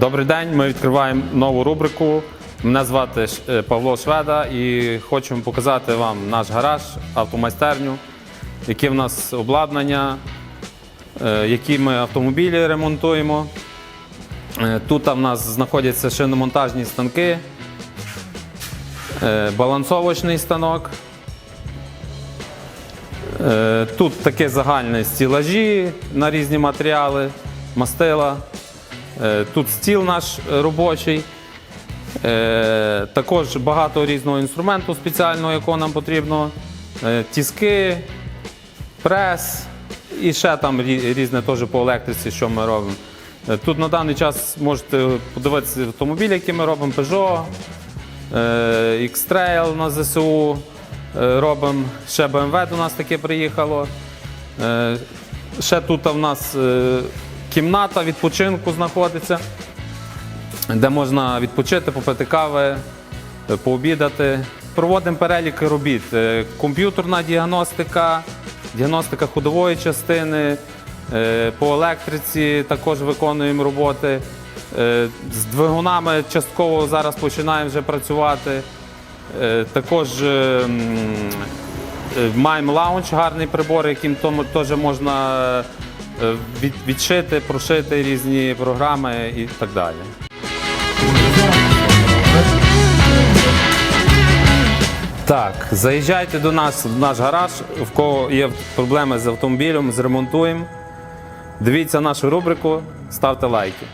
Добрий день, ми відкриваємо нову рубрику. Мене звати е, Павло Шведа і хочемо показати вам наш гараж, автомайстерню, які в нас обладнання, е, які ми автомобілі ремонтуємо. Е, Тут в нас знаходяться шиномонтажні станки, балансовочний станок. Тут таке загальне стілажі на різні матеріали, мастила. Е, Тут стіл наш е, робочий. Е, Також багато різного інструменту спеціального, якого нам потрібно. Тіски, прес і ще там різне теж по електриці, що ми робимо. Тут на даний час можете подивитися автомобілі, які ми робимо, Peugeot, X-Trail на ЗСУ робимо. Ще BMW до нас таке приїхало. Ще тут в нас кімната відпочинку знаходиться, де можна відпочити, попити кави, пообідати. Проводимо перелік робіт. Е, Комп'ютерна діагностика, діагностика ходової частини, е, по електриці також виконуємо роботи. Е, З двигунами частково зараз починаємо вже працювати. Також маємо лаунч, гарний прибор, яким теж можна від- відшити, прошити різні програми і так далі. Так, заїжджайте до нас в наш гараж, в кого є проблеми з автомобілем, зремонтуємо. Дивіться нашу рубрику, ставте лайки.